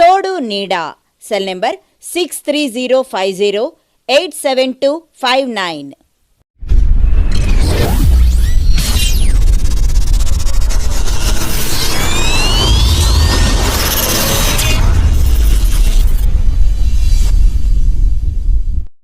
తోడు నీడా. Cell number six three zero five zero eight seven two five nine.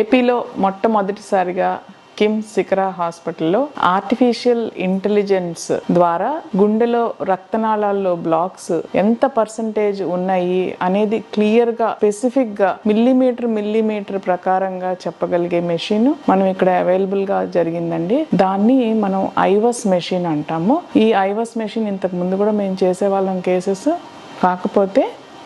ఏపీలో మొట్టమొదటిసారిగా కిమ్ సికరా హాస్పిటల్లో ఆర్టిఫిషియల్ ఇంటెలిజెన్స్ ద్వారా గుండెలో రక్తనాళాల్లో బ్లాక్స్ ఎంత పర్సంటేజ్ ఉన్నాయి అనేది క్లియర్గా స్పెసిఫిక్గా మిల్లీమీటర్ మిల్లీమీటర్ ప్రకారంగా చెప్పగలిగే మెషిన్ మనం ఇక్కడ అవైలబుల్గా జరిగిందండి. దాన్ని మనం ఐవస్ మెషిన్ అంటాము. ఈ ఐవస్ మెషిన్ ఇంతకు ముందు కూడా మేము చేసేవాళ్ళం కేసెస్. కాకపోతే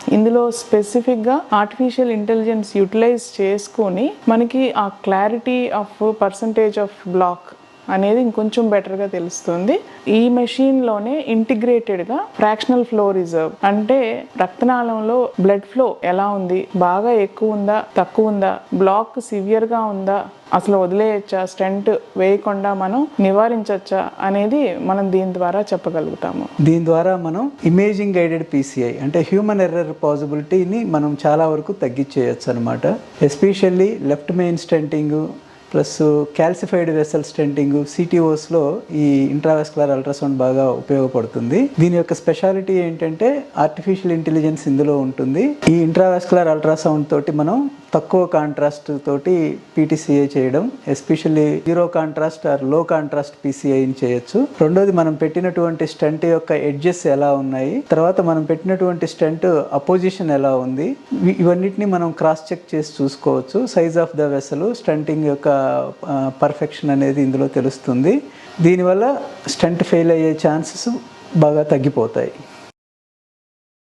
ఇందులో స్పెసిఫిక్గా ఆర్టిఫిషియల్ ఇంటెలిజెన్స్ యూటిలైజ్ చేసుకొని మనకి ఆ clarity of percentage of block అనేది ఇంకొంచెం బెటర్గా తెలుస్తుంది. ఈ మెషిన్లోనే ఇంటిగ్రేటెడ్గా ఫ్రాక్షనల్ ఫ్లో రిజర్వ్ అంటే రక్తనాళంలో బ్లడ్ ఫ్లో ఎలా ఉంది? బాగా ఎక్కువ ఉందా? తక్కువ ఉందా? బ్లాక్ సివియర్గా ఉందా? అసలు వదిలేయచ్చా? స్టెంట్ వేయకుండా మనం నివారించవచ్చా అనేది మనం దీని ద్వారా చెప్పగలుగుతాము. దీని ద్వారా మనం ఇమేజింగ్ గైడెడ్ పీసీఐ అంటే హ్యూమన్ ఎర్రర్ పాసిబిలిటీని మనం చాలా వరకు తగ్గించేయచ్చు అనమాట especially left main stenting plus calcified vessel stenting సిటీఓస్లో ఈ ఇంట్రావెస్కులర్ అల్ట్రాసౌండ్ బాగా ఉపయోగపడుతుంది. దీని యొక్క స్పెషాలిటీ ఏంటంటే ఆర్టిఫిషియల్ ఇంటెలిజెన్స్ ఇందులో ఉంటుంది. ఈ ఇంట్రావెస్కులర్ అల్ట్రాసౌండ్ తోటి మనం తక్కువ కాంట్రాస్ట్ తోటి పీటీసీఐ చేయడం ఎస్పెషల్లీ జీరో కాంట్రాస్ట్ ఆర్లో కాంట్రాస్ట్ పీసీఐని చేయొచ్చు. రెండోది మనం పెట్టినటువంటి స్టంట్ యొక్క ఎడ్జెస్ ఎలా ఉన్నాయి తర్వాత మనం పెట్టినటువంటి స్టంట్ అపోజిషన్ ఎలా ఉంది ఇవన్నిటిని మనం క్రాస్ చెక్ చేసి చూసుకోవచ్చు. Size of the vessel stenting యొక్క పర్ఫెక్షన్ అనేది ఇందులో తెలుస్తుంది. దీనివల్ల స్టంట్ ఫెయిల్ అయ్యే ఛాన్సెస్ బాగా తగ్గిపోతాయి.